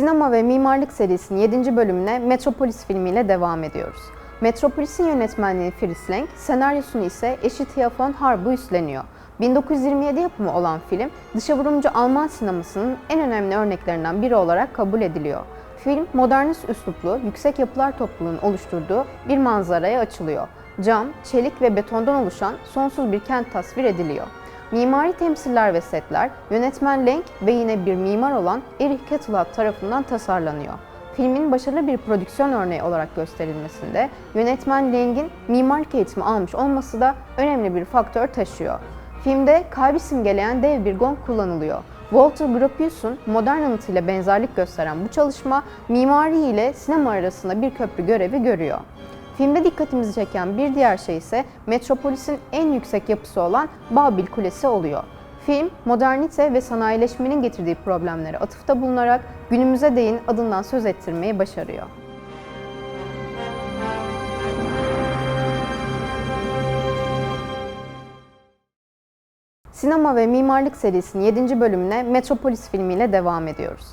Sinema ve Mimarlık serisinin 7. bölümüne Metropolis filmiyle devam ediyoruz. Metropolis'in yönetmenliğini Fritz Lang, senaryosunu ise eşi Thea von Harbu üstleniyor. 1927 yapımı olan film, dışa vurumcu Alman sinemasının en önemli örneklerinden biri olarak kabul ediliyor. Film, modernist üsluplu, yüksek yapılar topluluğunun oluşturduğu bir manzaraya açılıyor. Cam, çelik ve betondan oluşan sonsuz bir kent tasvir ediliyor. Mimari temsiller ve setler yönetmen Lenk ve yine bir mimar olan Erich Kettelhaupt tarafından tasarlanıyor. Filmin başarılı bir prodüksiyon örneği olarak gösterilmesinde yönetmen Leng'in mimarlık eğitimi almış olması da önemli bir faktör taşıyor. Filmde kalbi simgeleyen dev bir gong kullanılıyor. Walter Gropius'un modern anıtıyla benzerlik gösteren bu çalışma mimari ile sinema arasında bir köprü görevi görüyor. Filmde dikkatimizi çeken bir diğer şey ise Metropolis'in en yüksek yapısı olan Babil Kulesi oluyor. Film, modernite ve sanayileşmenin getirdiği problemlere atıfta bulunarak günümüze değin adından söz ettirmeyi başarıyor. Sinema ve Mimarlık serisinin 7. bölümüne Metropolis filmiyle devam ediyoruz.